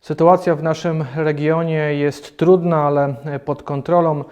Sytuacja w naszym regionie jest trudna, ale pod kontrolą.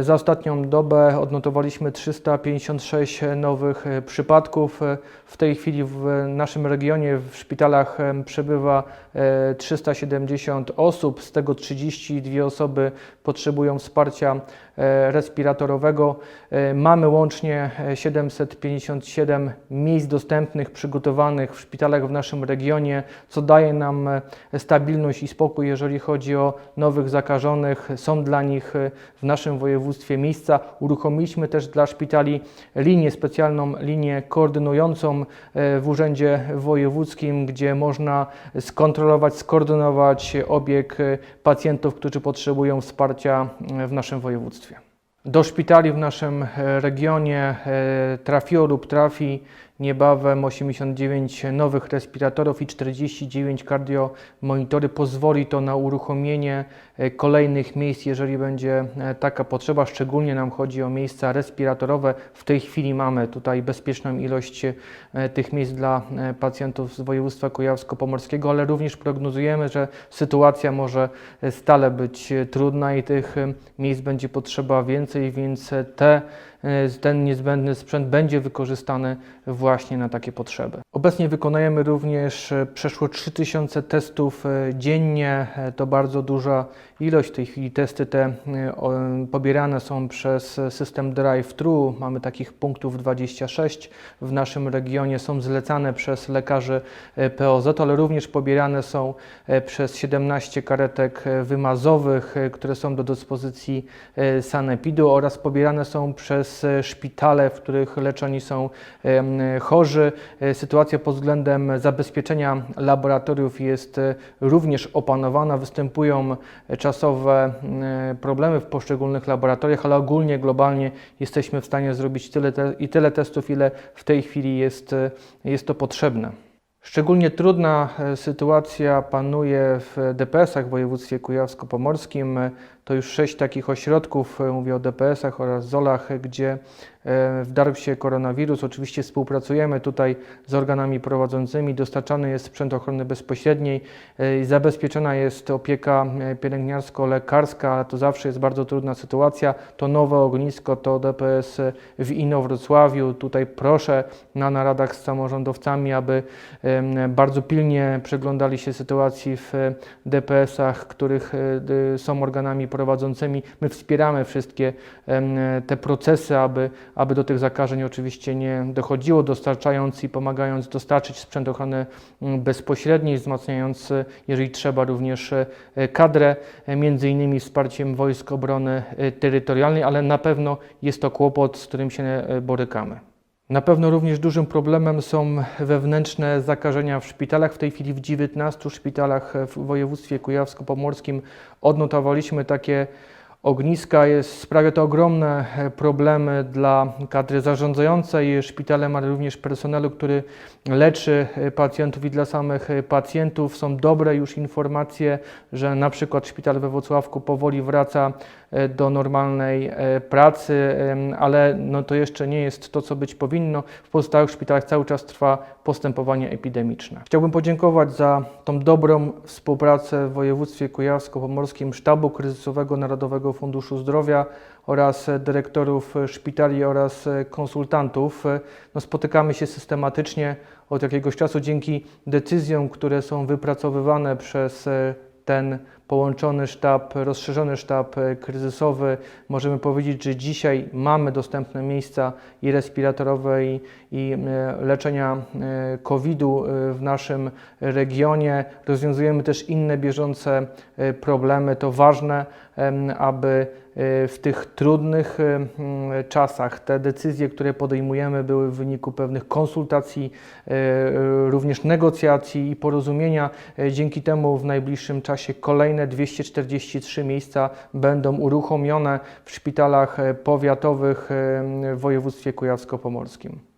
Za ostatnią dobę odnotowaliśmy 356 nowych przypadków. W tej chwili w naszym regionie w szpitalach przebywa e, 370 osób, z tego 32 osoby potrzebują wsparcia e, respiratorowego. E, Mamy łącznie e, 757 miejsc dostępnych, przygotowanych w szpitalach w naszym regionie, co daje nam e, stabilność i spokój, jeżeli chodzi o nowych zakażonych. Są dla nich e, w naszym województwie miejsca. Uruchomiliśmy też dla szpitali linię, specjalną linię koordynującą e, w Urzędzie Wojewódzkim, gdzie można skontrolować, skoordynować obieg e, pacjentów, którzy potrzebują wsparcia e, w naszym województwie. Do szpitali w naszym regionie trafiło lub trafi niebawem 89 nowych respiratorów i 49 kardiomonitory. Pozwoli to na uruchomienie e, kolejnych miejsc, jeżeli będzie e, taka potrzeba. Szczególnie nam chodzi o miejsca respiratorowe. W tej chwili mamy tutaj bezpieczną ilość e, tych miejsc dla pacjentów z województwa kujawsko-pomorskiego, ale również prognozujemy, że sytuacja może stale być trudna i tych miejsc będzie potrzeba więcej, więc te ten niezbędny sprzęt będzie wykorzystany właśnie na takie potrzeby. Obecnie wykonujemy również e, przeszło 3000 testów e, dziennie. E, To bardzo duża ilość. W tej chwili testy te pobierane są przez system drive-thru. Mamy takich punktów 26 w naszym regionie. Są zlecane przez lekarzy POZ, ale również pobierane są przez 17 karetek wymazowych, które są do dyspozycji sanepidu oraz pobierane są przez szpitale, w których leczeni są chorzy. E, Sytuacja pod względem zabezpieczenia laboratoriów jest e, również opanowana. Występują e, czasowe problemy w poszczególnych laboratoriach, ale ogólnie, globalnie jesteśmy w stanie zrobić tyle te, i tyle testów, ile w tej chwili jest, jest to potrzebne. Szczególnie trudna sytuacja panuje w DPS-ach w województwie kujawsko-pomorskim. To już sześć takich ośrodków, e, mówię o DPS-ach oraz ZOL-ach, e, gdzie e, wdarł się koronawirus. Oczywiście współpracujemy tutaj z organami prowadzącymi. Dostarczany jest sprzęt ochrony bezpośredniej i zabezpieczona jest opieka pielęgniarsko-lekarska, ale to zawsze jest bardzo trudna sytuacja. To nowe ognisko, to DPS w Inowrocławiu. Tutaj proszę na naradach z samorządowcami, aby bardzo pilnie przeglądali się sytuacji w DPS-ach, których są organami prowadzącymi. My wspieramy wszystkie te procesy, aby, aby do tych zakażeń oczywiście nie dochodziło, dostarczając i pomagając dostarczyć sprzęt ochrony mm, bezpośredniej, wzmacniając, jeżeli trzeba, również e, kadrę, e, między innymi wsparciem Wojsk Obrony e, Terytorialnej, ale na pewno jest to kłopot, z którym się borykamy. Na pewno również dużym problemem są wewnętrzne zakażenia w szpitalach. W tej chwili w 19 szpitalach w województwie kujawsko-pomorskim odnotowaliśmy takie ogniska. Jest, sprawia to ogromne e, problemy dla kadry zarządzającej szpitalem, ale również personelu, który leczy e, pacjentów i dla samych e, pacjentów. Są dobre już informacje, że na przykład szpital we Wrocławku powoli wraca do normalnej pracy, ale no to jeszcze nie jest to, co być powinno. W pozostałych szpitalach cały czas trwa postępowanie epidemiczne. Chciałbym podziękować za tą dobrą współpracę w województwie kujawsko-pomorskim Sztabu Kryzysowego Narodowego Funduszu Zdrowia oraz dyrektorów szpitali oraz konsultantów. No, spotykamy się systematycznie od jakiegoś czasu dzięki decyzjom, które są wypracowywane przez ten połączony sztab, rozszerzony sztab e, kryzysowy. Możemy powiedzieć, że dzisiaj mamy dostępne miejsca i respiratorowe, i, i e, leczenia e, COVID-u w naszym regionie. Rozwiązujemy też inne bieżące problemy. To ważne, aby w tych trudnych e, m, czasach te decyzje, które podejmujemy, były w wyniku pewnych konsultacji, e, również negocjacji i porozumienia. Dzięki temu w najbliższym czasie kolejne 243 miejsca będą uruchomione w szpitalach powiatowych w województwie kujawsko-pomorskim.